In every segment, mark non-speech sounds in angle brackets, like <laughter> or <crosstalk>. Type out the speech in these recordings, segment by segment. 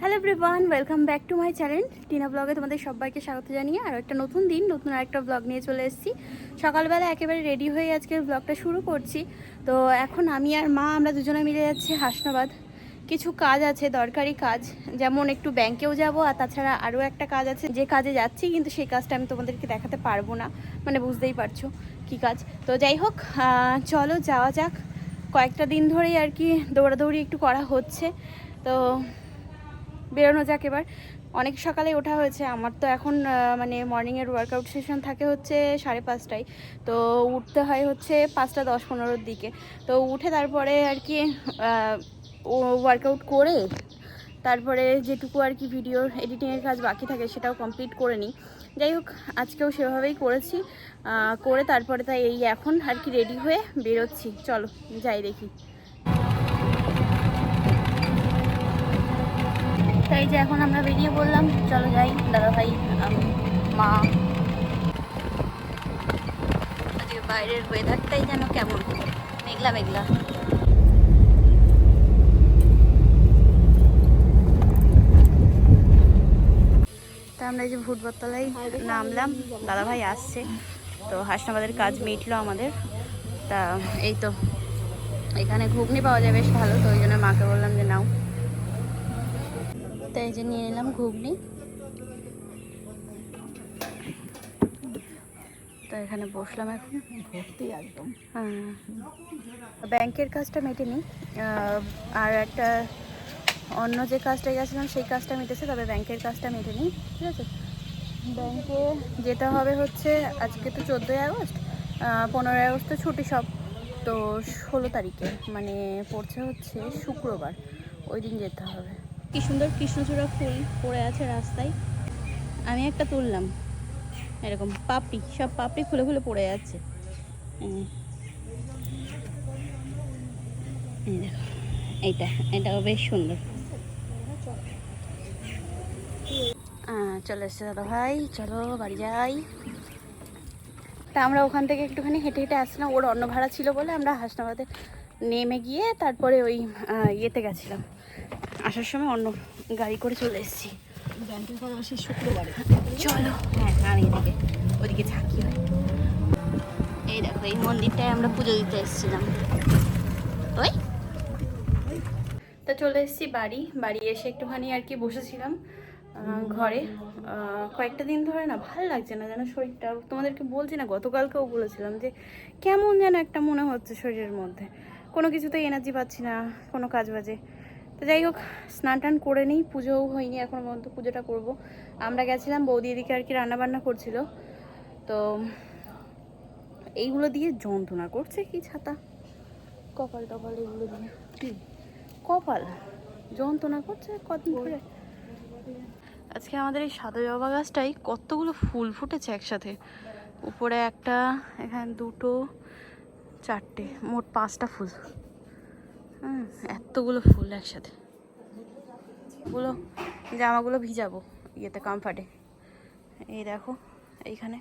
Hello everyone welcome back to my channel Tina ব্লগে তোমাদের সবাইকে স্বাগত জানিয়ে আর একটা নতুন দিন, নতুন আরেকটা ব্লগ নিয়ে চলে এসেছি। সকালবেলা একেবারে রেডি হয়ে আজকের ব্লগটা শুরু করছি। তো এখন আমি আর মা, আমরা দুজনে মিলে যাচ্ছি হাসনাবাদ। কিছু কাজ আছে, দরকারি কাজ। যেমন একটু ব্যাংকেও যাব, আর তাছাড়া আরও একটা কাজ আছে। যে কাজে যাচ্ছি, কিন্তু সেই কাজটা আমি তোমাদেরকে দেখাতে পারব না। মানে বুঝতেই পারছ কী কাজ। তো যাই হোক চলো যাওয়া যাক। কয়েকটা দিন ধরেই আর কি দৌড়াদৌড়ি একটু করা হচ্ছে। তো বেরোনো যাক এবার। অনেক সকালে ওঠা হয়েছে। আমার তো এখন মানে মর্নিংয়ের ওয়ার্কআউট সেশন থাকে হচ্ছে সাড়ে পাঁচটায়। তো উঠতে হয় হচ্ছে পাঁচটা দশ পনেরোর দিকে। তো উঠে তারপরে আর কি ওয়ার্কআউট করে তারপরে যেটুকু আর কি ভিডিওর এডিটিংয়ের কাজ বাকি থাকে সেটাও কমপ্লিট করে নিই। যাই হোক, আজকেও সেভাবেই করেছি। করে তারপরে তাই এই এখন আর কি রেডি হয়ে বেরোচ্ছি। চলো, যাই দেখি। তাই যে এখন আমরা বেরিয়ে পড়লাম। চলো যাই, দাদা ভাই মা। বাইরের ওয়েদারটাই যেন কেমন। মেঘলা মেঘলা। আমরা এই যে ভুটবতলায় নামলাম। দাদা ভাই আসছে। তো হাসনাবাদের কাজ মিটলো আমাদের। তা এই তো, এখানে ঘুগনি পাওয়া যায় বেশ ভালো, তো ওই জন্য মাকে বললাম যে নাও। তাই যে নিয়ে নিলাম ঘুগনি। তো এখানে বসলাম এখন। ভর্তি একদম। হ্যাঁ। ব্যাংকের কাজটা মেটেনি। আর একটা অন্য যে কাজটা গেছিলাম সেই কাজটা মিটেছে তবে ব্যাংকের কাজটা মেটেনি ঠিক আছে? ব্যাংকে যেতে হবে হচ্ছে আজকে তো চোদ্দোই আগস্ট পনেরোই আগস্ট তো ছুটি সব। তো ষোলো তারিখে মানে পড়ছে হচ্ছে শুক্রবার ওই দিন যেতে হবে। কি সুন্দর কৃষ্ণচূড়া ফুল পড়ে আছে রাস্তায়। আমি একটা তুললাম। এরকম পাপড়ি, সব পাপড়ি খুলে খুলে পড়ে যাচ্ছে এইটা, এটাও বেশ সুন্দর। চলে এসছে দাদা ভাই, চলো বাড়ি যাই। তা আমরা ওখান থেকে একটুখানি হেঁটে হেঁটে আসছিলাম ওর অন্য ভাড়া ছিল বলে আমরা হাসনাবাদে নেমে গিয়ে তারপরে ওই ইয়েতে গেছিলাম। আসার সময় অন্য গাড়ি করে চলে এসেছি। ব্যাংকের কথা আসি শুক্রবারে। চলো। হ্যাঁ আমি এদিকে ওদিকে ঝাঁকি হয়। এই দেখো এই মন্দিরটায় আমরা পুজো দিতে এসেছিলাম। ওই। তো চলে এসেছি বাড়ি। বাড়ি এসে একটুখানি আর কি বসেছিলাম ঘরে। কয়েকটা দিন ধরে না ভালো লাগছে না যেন শরীরটা। তোমাদেরকে বলছি না গতকালকেও বলেছিলাম যে কেমন যেন একটা মনে হচ্ছে শরীরের মধ্যে। কোনো কিছুতে এনার্জি পাচ্ছি না কোনো কাজ বাজে। তো যাই হোক স্নান টান করে নিই পুজোও হয়নি এখন পর্যন্ত পুজোটা করব। আমরা গেছিলাম বৌদি এদিকে আর কি রান্নাবান্না করছিল। তো এইগুলো দিয়ে যন্ত্রণা করছে কি ছাতা? কপাল টপাল এগুলো দিয়ে। কি? কপাল? যন্ত্রণা করছে কদিন ধরে। আজকে আমাদের এই সাদা জবা গাছটাই কতগুলো ফুল ফুটেছে একসাথে। উপরে একটা এখানে দুটো চারটে মোট পাঁচটা ফুল। হুম, এতগুলো ফুল একসাথে। গুলো জামাগুলো ভিজাবো ইয়েতে কমফার্টে এই দেখো, এইখানে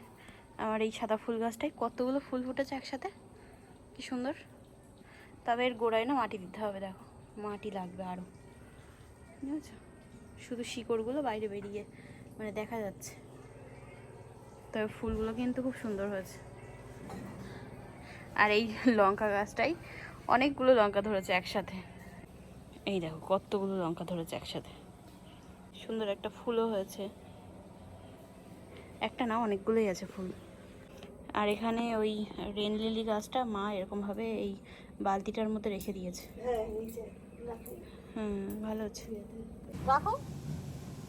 আমার এই সাদা ফুল গাছটায় কতগুলো ফুল ফুটেছে একসাথে? কি সুন্দর। তবে এর গোড়ায় না মাটি দিতে হবে, দেখো। মাটি লাগবে আরও বুঝেছ শুধু শিকড়গুলো বাইরে বেরিয়ে মানে দেখা যাচ্ছে। তবে ফুলগুলো কিন্তু খুব সুন্দর হয়েছে। আর এই লঙ্কা গাছটাই অনেকগুলো লঙ্কা ধরেছে একসাথে। এই দেখো কতগুলো লঙ্কা ধরেছে একসাথে। সুন্দর একটা ফুলও হয়েছে। একটা না অনেকগুলোই আছে ফুল। আর এখানে ওই রেন লিলি গাছটা মা এরকমভাবে এই বালতিটার মধ্যে রেখে দিয়েছে। হ্যাঁ হুম ভালো আছে রাখো।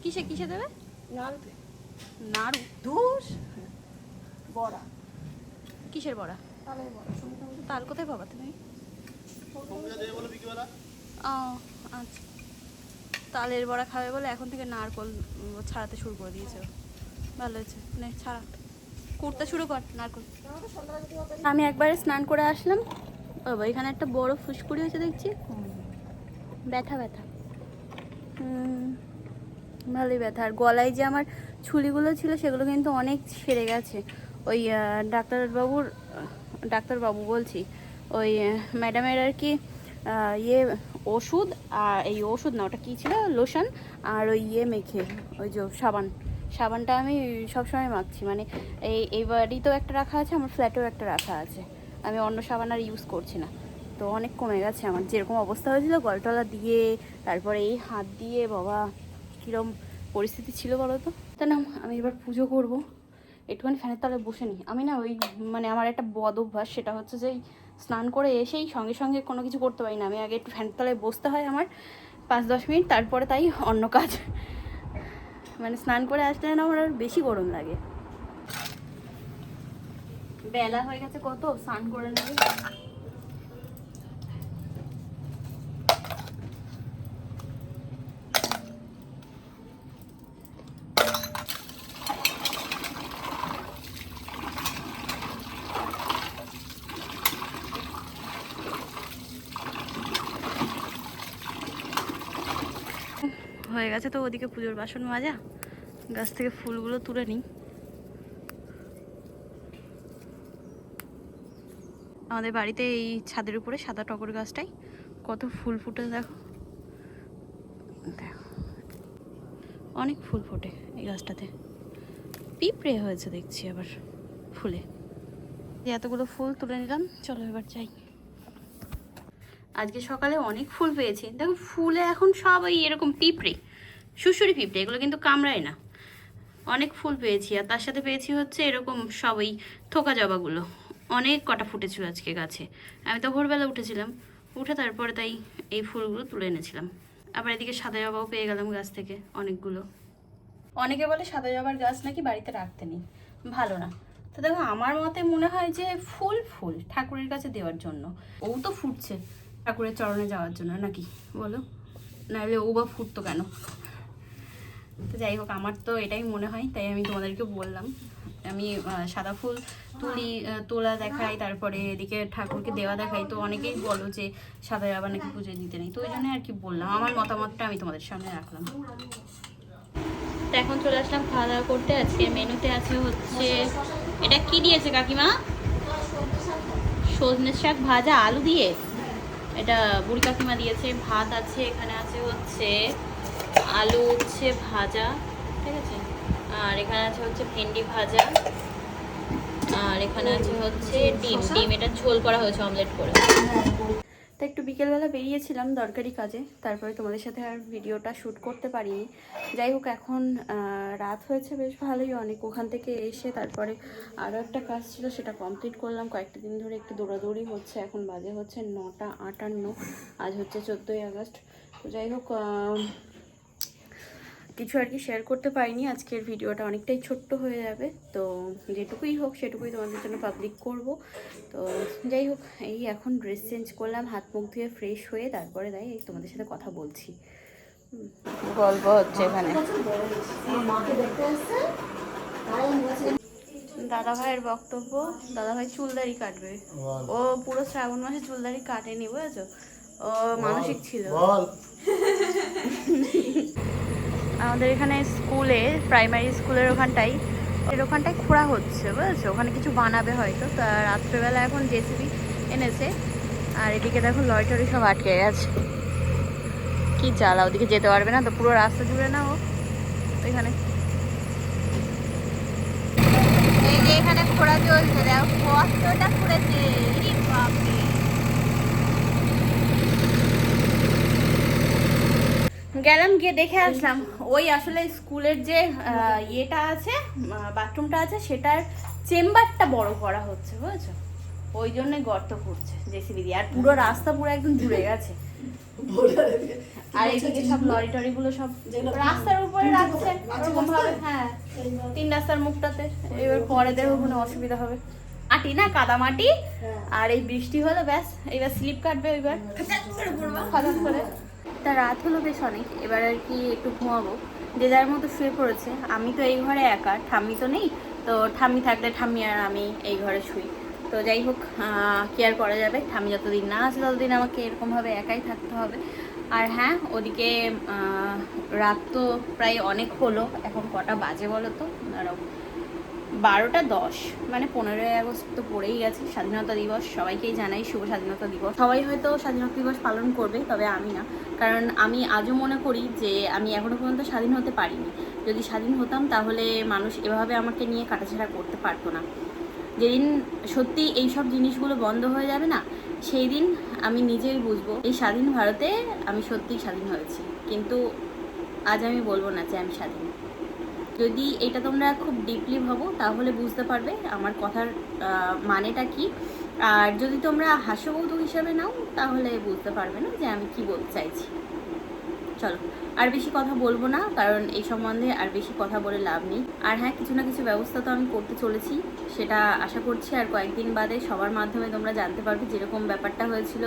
কিসে কিসে দেবে? নাড়ুতে। নাড়ু? ধুস! বড়া। কিসের বড়া? বড়া। তাল কোথায় পাবা তুমি? ও আচ্ছা। তালের বড়া খাবে বলে এখন থেকে নারকল ছাড়াতে শুরু করে দিয়েছে ভালো হয়েছে। নে, ছাড়া। কুড়তে শুরু কর, নারকল। আমি একবারে স্নান করে আসলাম। এখানে একটা বড় ফুসকুড়ি হয়েছে দেখছি। ব্যথা ব্যথা। ভালোই ব্যথা। আর গলায় যে আমার ছুলিগুলো ছিল সেগুলো কিন্তু অনেক সেরে গেছে। ওই ডাক্তারবাবুর, ডাক্তারবাবু বলছি ওই ম্যাডামের আর কি ইয়ে ওষুধ, আর এই ওষুধ না, ওটা কী ছিল? লোশন আর ওই ইয়ে মেখে, ওই যে সাবান। সাবানটা আমি সবসময় মাখছি। মানে এই এই বাড়িতেও একটা রাখা আছে, আমার ফ্ল্যাটেও একটা রাখা আছে। আমি অন্য সাবান আর ইউজ করছি না। তো অনেক কমে গেছে আমার। যেরকম অবস্থা হয়েছিল, গলটলা দিয়ে, তারপরে এই হাত দিয়ে, বাবা কীরকম পরিস্থিতি ছিল বলো তো তা না, আমি এবার পুজো করব। একটুখানি ফ্যানের তলায় বসে নিই আমি না ওই মানে আমার একটা বদ অভ্যাস, সেটা হচ্ছে যে স্নান করে এসেই সঙ্গে সঙ্গে কোনো কিছু করতে পারি না। আমি আগে একটু ফ্যানের তলায় বসতে হয় আমার পাঁচ দশ মিনিট, তারপরে তাই অন্য কাজ। মানে স্নান করে আসলে না আমার আর বেশি গরম লাগে। বেলা হয়ে গেছে কত? স্নান করে নেবে? হয়ে গেছে, তো ওদিকে পুজোর বাসন মাজা, গাছ থেকে ফুলগুলো তুলে নিই। আমাদের বাড়িতে এই ছাদের উপরে সাদা টগর গাছটাই, কত ফুল ফুটে দেখো। দেখো, অনেক ফুল ফোটে এই গাছটাতে। পিঁপড়ে হয়েছে দেখছি আবার ফুলে। এতগুলো ফুল তুলে নিলাম, চলো এবার যাই। আজকে সকালে অনেক ফুল পেয়েছি। দেখো, ফুলে এখন সব ওই এরকম পিঁপড়ে। শুশুরি পিঁপড়ে, এগুলো কিন্তু কামড়ায় না। অনেক ফুল পেয়েছি, আর তার সাথে পেয়েছি হচ্ছে এরকম সব ওই থোকা জবাগুলো। অনেক কটা ফুটেছিল আজকে গাছে। আমি তো ভোরবেলা উঠেছিলাম, উঠে তারপরে তাই এই ফুলগুলো তুলে এনেছিলাম। আবার এদিকে সাদা জবাও পেয়ে গেলাম গাছ থেকে, অনেকগুলো। অনেকে বলে সাদা জবার গাছ নাকি বাড়িতে রাখতে নেই। ভালো না। তো দেখো, আমার মতে মনে হয় যে ফুল ফুল ঠাকুরের কাছে দেওয়ার জন্য। ও তো ফুটছে ঠাকুরের চরণে যাওয়ার জন্য নাকি? বলো। নাহলে ও বা ফুটতো কেন? যাই হোক, আমার তো এটাই মনে হয়, তাই আমি তোমাদেরকে বললাম। আমি সাদা ফুল তুলি তোলা দেখাই, তারপরে এদিকে ঠাকুরকে দেওয়া দেখাই। তো অনেকেই বলো যে সাদা আবার নাকি পুজোয় দিতে নেই, তো ওই জন্য আর কি বললাম। আমার মতামতটা আমি তোমাদের সামনে রাখলাম। তো এখন চলে আসলাম খাওয়া দাওয়া করতে। আজকে মেনুতে আছে হচ্ছে, এটা কি দিয়েছে কাকিমা? সজনে শাক ভাজা আলু দিয়ে। এটা বুড়ি কাকিমা দিয়েছে। ভাত আছে, এখানে আছে হচ্ছে আলু হচ্ছে ভাজা ঠিক আছে? আর এখানে আছে হচ্ছে ভেন্ডি ভাজা আর এখানে আছে হচ্ছে ডিম। ডিম এটা ঝোল করা হয়েছে অমলেট করে। তো একটু বিকেলবেলা বেরিয়েছিলাম দরকারি কাজে তারপরে তোমাদের সাথে আর ভিডিওটা শ্যুট করতে পারিনি। যাই হোক এখন রাত হয়েছে বেশ ভালোই অনেক ওখান থেকে এসে তারপরে আরও একটা কাজ ছিল সেটা কমপ্লিট করলাম। কয়েকটা দিন ধরে একটু দৌড়াদৌড়ি হচ্ছে এখন বাজে হচ্ছে নটা আটান্ন আজ হচ্ছে চোদ্দোই আগস্ট। তো যাই হোক কিছু আর কি শেয়ার করতে পারিনি। আজকের ভিডিওটা অনেকটাই ছোট্ট হয়ে যাবে। তো যেটুকুই হোক সেটুকুই তোমাদের জন্য পাবলিক করব। তো যাই হোক এই এখন ড্রেস চেঞ্জ করলাম হাত মুখ ধুয়ে ফ্রেশ হয়ে তারপরে তাই এই তোমাদের সাথে কথা বলছি। গল্প হচ্ছে এখানে। দাদা ভাইয়ের বক্তব্য দাদা ভাই চুলদারি কাটবে। ও পুরো শ্রাবণ মাসে চুলদারি কাটেনি বুঝেছ? ও মানসিক ছিল। <laughs> আমাদের এখানে স্কুলে, প্রাইমারি স্কুলের ওখানটাই, এর ওখানটায় খোঁড়া হচ্ছে, বুঝেছ? ওখানে কিছু বানাবে হয়তো, তা রাত্রেবেলা এখন জেসিবি এনেছে, আর এদিকে দেখো লরিটরি সব আটকে গেছে। কি জ্বালা, ওদিকে যেতে পারবে না তো, পুরো রাস্তা জুড়ে না ও? যে এখানে খোঁড়া চলছে, দেখো খুঁড়েছে গেলাম গিয়ে দেখে আসলাম। ওই আসলে স্কুলের যে ইয়েটা আছে বাথরুমটা আছে সেটার চেম্বারটা বড় করা হচ্ছে বুঝেছ? ওই জন্যই গর্ত করছে জেসিবি দিয়ে আর পুরো রাস্তা পুরো একদম জুড়ে গেছে। আর এইদিকে সব লরি টরি গুলো সব রাস্তার উপরে রাখছে। ওরকম ভাবে হ্যাঁ তিন রাস্তার মুখটাতে। এবার পরে দেখো কোনো অসুবিধা হবে। মাটি না কাদা মাটি আর এই বৃষ্টি হলো ব্যাস এবার স্লিপ কাটবে এবার হঠাৎ করে। তা রাত হলো বেশ অনেক এবার আর কি একটু ঘুমাবো। যে যার মতো শুয়ে পড়েছে আমি তো এই ঘরে একা ঠাম্মি তো নেই তো ঠাম্মি থাকলে ঠাম্মি আর আমি এই ঘরে শুই। তো যাই হোক আহ, কি আর করা যাবে? ঠাম্মি যতদিন না আছে ততদিন আমাকে এরকমভাবে একাই থাকতে হবে। আর হ্যাঁ ওদিকে রাত তো প্রায় অনেক হলো এখন কটা বাজে বলো তো? দাঁড়াও। বারোটা দশ মানে পনেরোই আগস্ট তো পড়েই গেছে, স্বাধীনতা দিবস, সবাইকেই জানাই শুভ স্বাধীনতা দিবস। সবাই হয়তো স্বাধীনতা দিবস পালন করবে, তবে আমি না। কারণ আমি আজও মনে করি যে আমি এখনও পর্যন্ত স্বাধীন হতে পারিনি। যদি স্বাধীন হতাম, তাহলে মানুষ এভাবে আমাকে নিয়ে কাটাছেড়া করতে পারতো না। যেদিন সত্যি এই সব জিনিসগুলো বন্ধ হয়ে যাবে না, সেই দিন আমি নিজেই বুঝব, এই স্বাধীন ভারতে আমি সত্যিই স্বাধীন হয়েছি। কিন্তু আজ আমি বলব না যে আমি স্বাধীন। যদি এটা তোমরা খুব ডিপলি ভাবো, তাহলে বুঝতে পারবে আমার কথার মানেটা কি। আর যদি তোমরা হাস্যকৌতুক হিসাবে নাও, তাহলে বুঝতে পারবে না যে আমি কি বলতে চাইছি। চলো, আর বেশি কথা বলব না, কারণ এই সম্বন্ধে আর বেশি কথা বলে লাভ নেই। আর হ্যাঁ কিছু না কিছু ব্যবস্থা তো আমি করতে চলেছি, সেটা আশা করছি আর কয়েকদিন বাদে সবার মাধ্যমে তোমরা জানতে পারবে যেরকম ব্যাপারটা হয়েছিল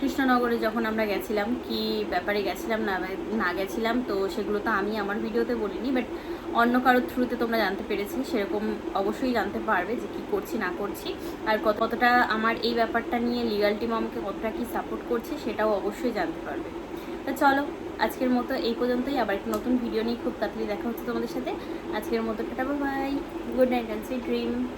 কৃষ্ণনগরে যখন আমরা গেছিলাম, কি ব্যাপারে গেছিলাম না না গেছিলাম, তো সেগুলো তো আমি আমার ভিডিওতে বলিনি বাট অন্য কারোর থ্রুতে তোমরা জানতে পেরেছি, সেরকম অবশ্যই জানতে পারবে যে কি করছি, না করছি, আর কত- কতটা আমার এই ব্যাপারটা নিয়ে লিগাল টিম আমাকে কতটা কি সাপোর্ট করছে, সেটাও অবশ্যই জানতে পারবে। তো চলো, আজকের মতো এই পর্যন্তই, আবার একটা নতুন ভিডিও নিয়ে খুব তাড়াতাড়ি দেখা হচ্ছে তোমাদের সাথে। আজকের মতো tata bye good night and dream